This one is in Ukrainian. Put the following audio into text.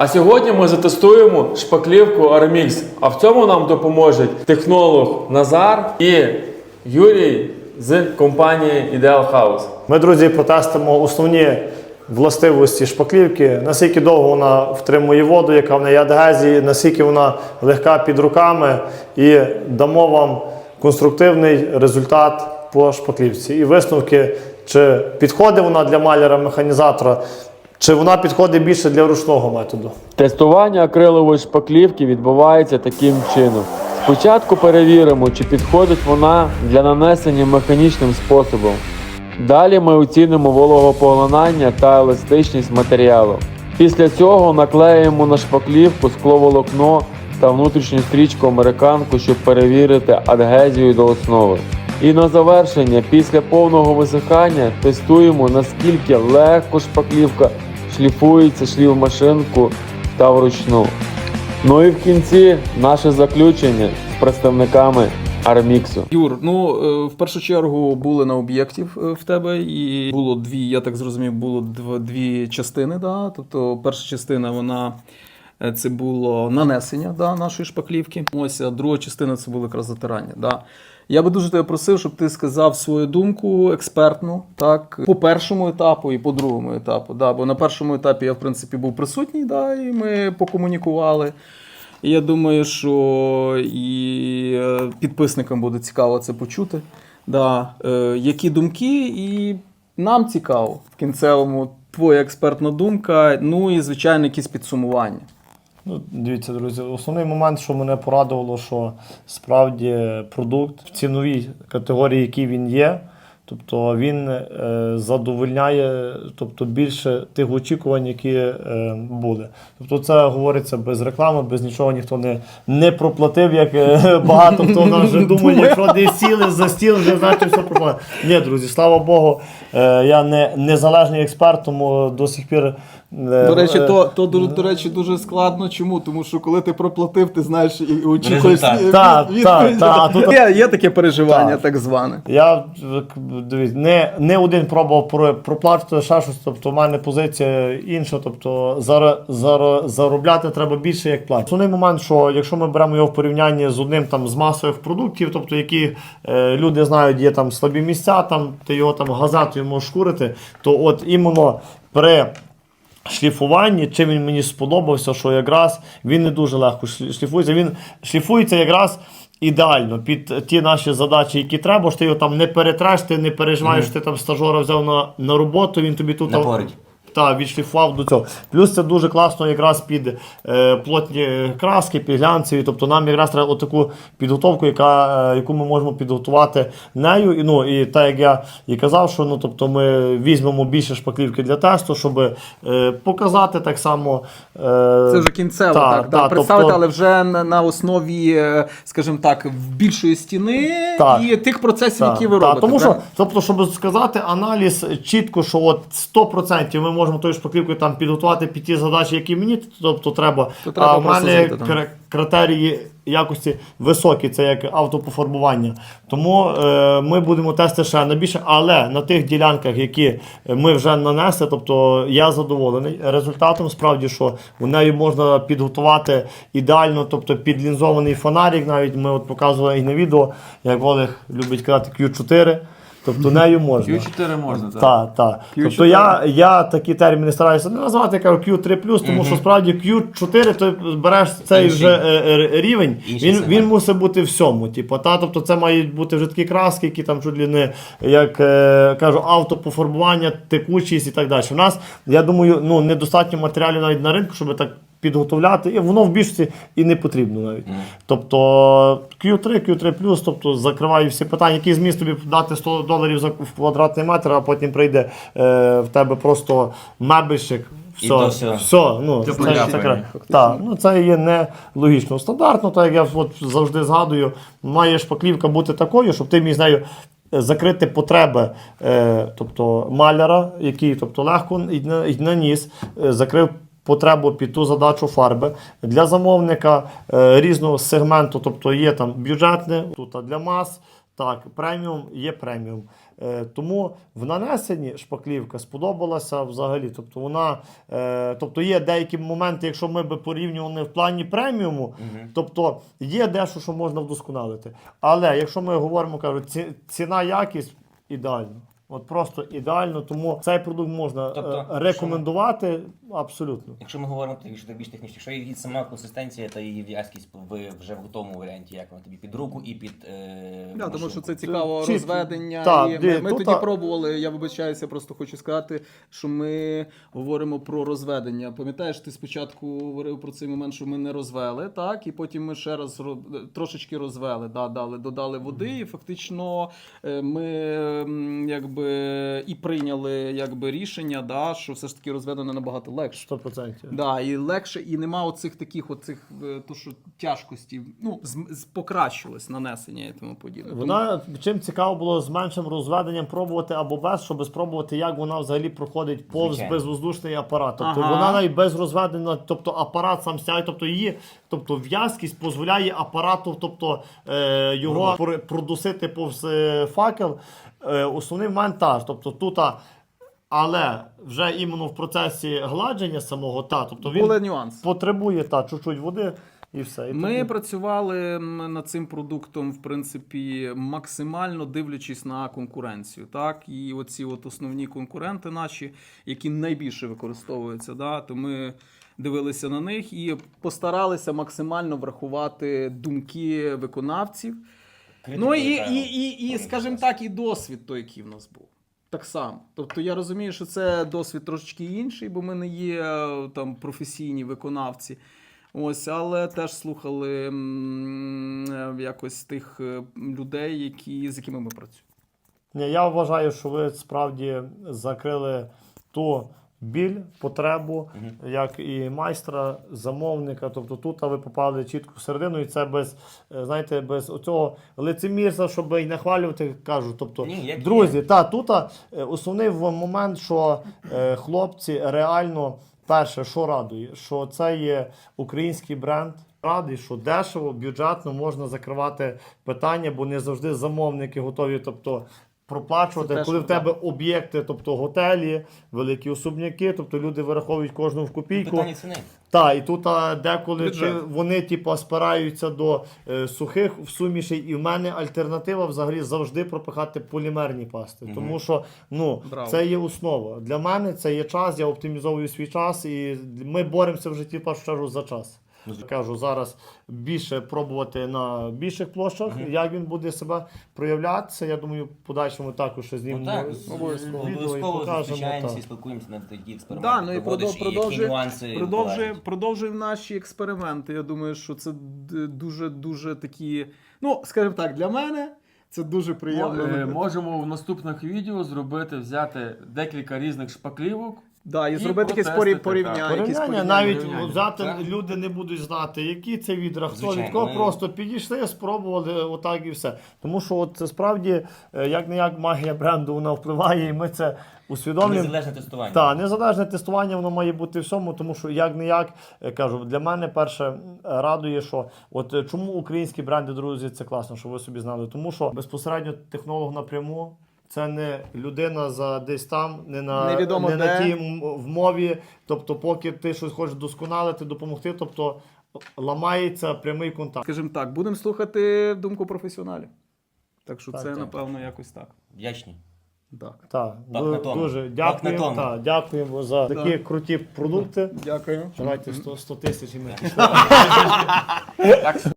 А сьогодні ми затестуємо шпаклівку Armix. А в цьому нам допоможуть технолог Назар і Юрій з компанії Ideal House. Ми, друзі, протестимо основні властивості шпаклівки, наскільки довго вона втримує воду, яка в неї адгезії, наскільки вона легка під руками, і дамо вам конструктивний результат по шпаклівці. І висновки, чи підходить вона для маляра-механізатора, чи вона підходить більше для ручного методу. Тестування акрилової шпаклівки відбувається таким чином. Спочатку перевіримо, чи підходить вона для нанесення механічним способом. Далі ми оцінимо вологопоглинання та еластичність матеріалу. Після цього наклеїмо на шпаклівку скловолокно та внутрішню стрічку американку, щоб перевірити адгезію до основи. І на завершення, після повного висихання, тестуємо наскільки легко шпаклівка шліфується шліфмашинку та вручну. Ну і в кінці наше заключення з представниками Арміксу. Юр, ну е, в першу чергу були на об'єкті в в тебе, і було дві, я так зрозумів, було дві частини. Да? Тобто, перша частина вона е, це було нанесення да, нашої шпаклівки. Ось а друга частина це було якраз затирання. Да? Я би дуже тебе просив, щоб ти сказав свою думку експертну, так, по першому етапу і по другому етапу. Да? Бо на першому етапі я, в принципі, був присутній, да, і ми покомунікували. Я думаю, що і е, підписникам буде цікаво це почути. Да. Е, які думки, і нам цікаво в кінцевому твоя експертна думка, ну і, звичайно, якісь підсумування. Ну, дивіться, друзі, основний момент, що мене порадувало, що справді продукт в ціновій категорії, який він є, тобто він е, задовольняє тобто, більше тих очікувань, які е, були. Тобто це говориться без реклами, без нічого ніхто не, не проплатив, як е, багато хто в нас вже думає, якщо десь сіли за стіл, вже значить все проплатили. Ні, друзі, слава Богу, е, я не незалежний експерт, тому до сих пір. Е, До речі, е, то, то до, до речі, дуже складно. Чому? Тому що коли ти проплатив, ти знаєш і очікуєш. Та, та, та, тут- Є, є таке переживання, Так. так зване. Я дивіться, не, не один пробував про, проплатити ще щось, тобто в мене позиція інша, тобто зара, зара, заробляти треба більше, як платити. Основний момент, що якщо ми беремо його в порівнянні з одним там з масових продуктів, тобто які е, люди знають, є там слабі місця, там ти його там газетою можеш шкурити, то от іменно при шліфуванні, чим він мені сподобався, що якраз він не дуже легко шлі- шліфується. Він шліфується якраз ідеально під ті наші задачі, які треба, що ти його там не перетреш, ти не переживаєш, що ти там стажора взяв на, на роботу, він тобі тут. Напорить. Так, відшліфував до цього. Плюс це дуже класно якраз під е, плотні краски, під глянцеві. Тобто нам якраз треба таку підготовку, яка, е, яку ми можемо підготувати нею. І, ну, і так як я і казав, що ну, тобто ми візьмемо більше шпаклівки для тесту, щоб е, показати так само. Е, Це вже кінцево, та, так, та, да, представити, тобто- але вже на, на основі, е, скажімо так, більшої стіни Так. і тих процесів, Так, які ви так, робите. Тому що, тобто, щоб сказати аналіз чітко, що от 100% ми можемо тою шпаклівкою там підготувати під ті задачі, які мені тобто треба. То треба а в мене кри- критерії якості високі, це як автопофарбування. Тому е, ми будемо тести ще на більше, але на тих ділянках, які ми вже нанесли, тобто я задоволений результатом. Справді, що у неї можна підготувати ідеально, тобто підлінзований фонарик. Навіть ми от показували і на відео, як Олег любить казати Q4. Тобто нею можна. Q4 можна, так. Так, так. Тобто я, я такі терміни стараюся не називати, я кажу Q3, тому що справді Q4 ти береш цей Інший. вже е, е, рівень, Інший він, він мусить бути всьому. Типу, та, тобто це мають бути вже такі краски, які там чуть ли не як е, кажу, автопофарбування, текучість і так далі. У нас, я думаю, ну, недостатньо матеріалів навіть на ринку, щоб так. Підготовляти, і воно в більшості і не потрібно навіть. Тобто Q3, Q3, тобто закриває всі питання, який зміст тобі дати 100 доларів за в квадратний метр, а потім прийде е, в тебе просто мебельщик. Все, все. все, ну, це, це, кра- ну, це є не логічно. Стандартно, так як я от завжди згадую, має шпаклівка бути такою, щоб ти міг з нею е, закрити потреби е, тобто, маляра, який тобто, легко і наніс, е, закрив потребу під ту задачу фарби. Для замовника е, різного сегменту, тобто є там бюджетне, тут а для мас. Так, преміум є преміум. Е, тому в нанесенні шпаклівка сподобалася взагалі. Тобто вона, е, тобто є деякі моменти, якщо ми би порівнювали в плані преміуму, тобто є дещо, що можна вдосконалити. Але якщо ми говоримо, кажу, ці, ціна якість ідеально. От просто ідеально, тому цей продукт можна Тобто, е, рекомендувати абсолютно. Якщо ми говоримо так, що більш технічно, якщо її сама консистенція та її в'язкість в вже в готовому варіанті, як вона тобі під руку і під е, Да, тому що це цікаво Чітко. розведення. Так, і ми, де- ми тут тоді а- пробували. Я вибачаюся, просто хочу сказати, що ми говоримо про розведення. Пам'ятаєш, ти спочатку говорив про цей момент, що ми не розвели, так, і потім ми ще раз ро- трошечки розвели, да, дали, додали води, і фактично е, ми м, якби і прийняли якби рішення, да, що все ж таки розведено набагато легше. 100%. Да, і легше, і нема оцих таких оцих, е, то що тяжкості, ну, з, з- покращилось нанесення і тому подібне. Вона чим цікаво було з меншим розведенням пробувати або без, щоб спробувати, як вона взагалі проходить повз Звичайно. безвоздушний апарат. Тобто Ага. вона навіть без розведення, тобто апарат сам сяє, тобто її, тобто в'язкість дозволяє апарату, тобто е, його пр- продусити повз е, факел. Е, основний момент та, тобто тут. Але вже іменно в процесі гладження самого та, тобто він Були нюанси. потребує та чуть-чуть води і все. І Ми тоді- працювали над цим продуктом, в принципі, максимально дивлячись на конкуренцію. Так, і оці от основні конкуренти наші, які найбільше використовуються, да, то ми дивилися на них і постаралися максимально врахувати думки виконавців. Критику, Ну і, і, і, і скажімо так, і досвід той, який в нас був. Так само. Тобто я розумію, що це досвід трошечки інший, бо ми не є е, там професійні виконавці. Ось, але теж слухали м, е, якось тих е, людей, які, з якими ми працюємо. Ні, я вважаю, що ви справді закрили ту біль, потребу, як і майстра, замовника. Тобто тут ви попали чітко всередину, і це без, е, знаєте, без оцього лицемірства, щоб і не хвалювати, кажу. Тобто, Ні, друзі, та тут е, основний момент, що е, хлопці реально. Перше, що радує, що це є український бренд. Радий, що дешево, бюджетно можна закривати питання, бо не завжди замовники готові, тобто проплачувати. Це теж Коли в тебе об'єкти, тобто готелі, великі особняки, тобто люди вираховують кожну в копійку. Питання ціни. Так, і тут а, деколи ти, Бюджет. вони типу, спираються до е, сухих сумішей, і в мене альтернатива взагалі завжди пропихати полімерні пасти. Тому що ну, Браво. це є основа. Для мене це є час, я оптимізовую свій час, і ми боремося в житті в першу чергу за час. Кажу, зараз більше пробувати на більших площах, як він буде себе проявлятися. Я думаю, в подальшому також ще Ну знімемо з- обов'язково. обов'язково зустрічаємося і спілкуємося на такі експерименти. Да, ну і проводиш, продов- які продовжує, нюанси продовжує, вилазять. продовжуємо наші експерименти. Я думаю, що це дуже дуже такі. Ну, скажімо так, для мене це дуже приємно. Е, Можемо в наступних відео зробити, взяти декілька різних шпаклівок. Да, і зробити якесь протестити, порівняння. якісь Порівняння порівняння. навіть порівняння. взяти Так. люди не будуть знати, які це відра, хто Звичайно, від кого ми- просто підійшли, спробували отак і все. Тому що от це справді як не як магія бренду вона впливає, і ми це усвідомлюємо. Незалежне тестування. Так, незалежне тестування воно має бути всьому, тому що як не як кажу, для мене перше м, радує, що от е, чому українські бренди, друзі, це класно, що ви собі знали. Тому що безпосередньо технолог напряму. Це не людина за десь там, не на, Невідомо не на тій м- в мові. Тобто, поки ти щось хочеш досконалити, допомогти, тобто ламається прямий контакт. Скажімо так, будемо слухати думку професіоналів. Так що Так, це, так. напевно, якось так. Вдячні. Так. Так, Так, ду- на тому. дуже Так, дякуємо. тому. Так, дякуємо за такі круті продукти. Дякую. Давайте 100, 100 тисяч і ми.